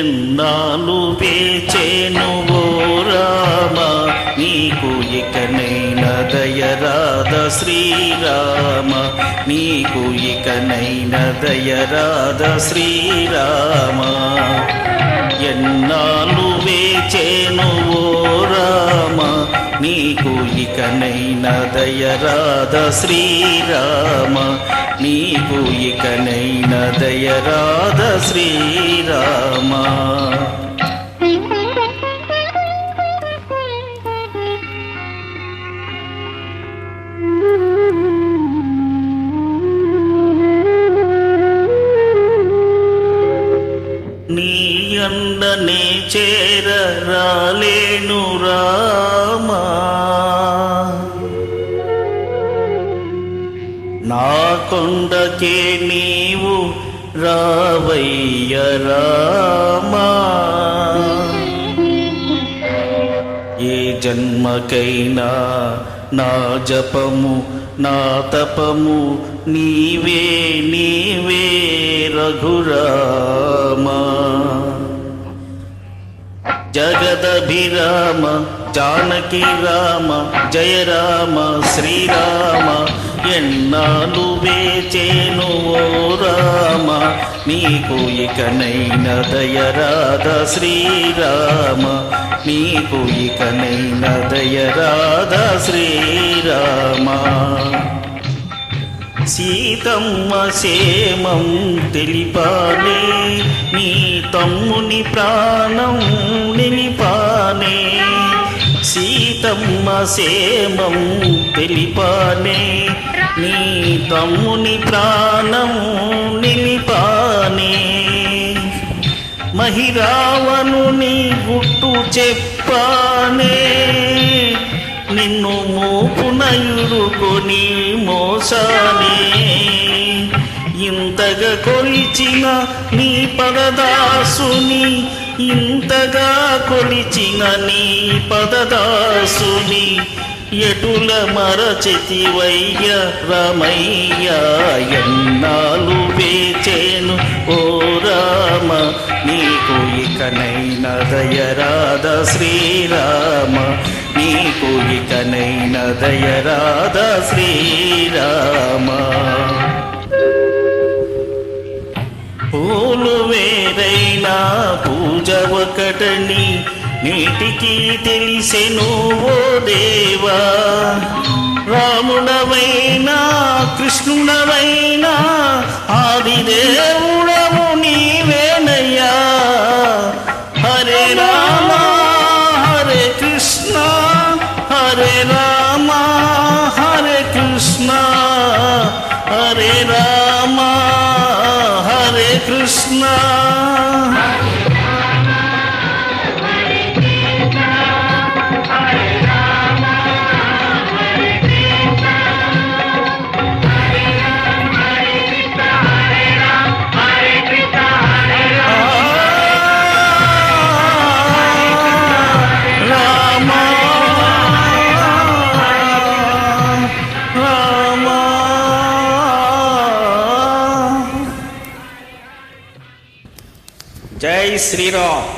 ఎన్నాళ్ళు వేచేను ఓ రామ? నీకు ఇకనైన దయరాధ శ్రీరామ. నీకు ఇకనైన దయరాధ శ్రీరామ. ఎన్నాళ్ళు వేచేను ఓ రామ? నీకు ఇకనైన దయరాధ శ్రీరామ. నీకు ఇకనైన దయరాధ శ్రీరామ. నీ అండనే చేర రాలేను కొండకే నీవు రావయ్య రామా. ఏ జన్మకైనా నా జపము నా తపము నీవే నీవే రఘురామా. జగదభిరామ జానకి రామ జయ రామ శ్రీరామ ఎన్నాళ్ళు వేచేను ఓ రామ? నీకు ఇకనైన దయరాధ శ్రీరామ. నీకు ఇకనైన దయరాధ శ్రీరామ. సీతమ్మ సేమం తెలిపానే నీ తమ్ముని ప్రాణం నిలి సీతమ్మ సేమం తెలిపానే. నీ తమ్ముని ప్రాణం నిలిపానే. మహిరావణుని గుట్టు చెప్పానే. నిన్ను మూపునయుడుకొని మోసానే. ఇంతగా కొలిచిన నీ పదదాసుని ఇంతగా కొలిచిన నీ పదదాసుని ఎటుల మరచితి వయ్య రమయ్య వేచేను? ఓ రామ నీకు ఇకనైన దయరాధ శ్రీరామ. నీకు ఇకనైన దయరాధ శ్రీరామ. నా పూజ ఒకటని నీటికి తెలిసెను ఓ దేవా. రాముడవైనా కృష్ణుడవైనా ఆదిదేవుడవు నీవేనయ్యా. హరే రామ హరే కృష్ణ హరే రామ హరే కృష్ణ హరే రామ జై శ్రీరామ్.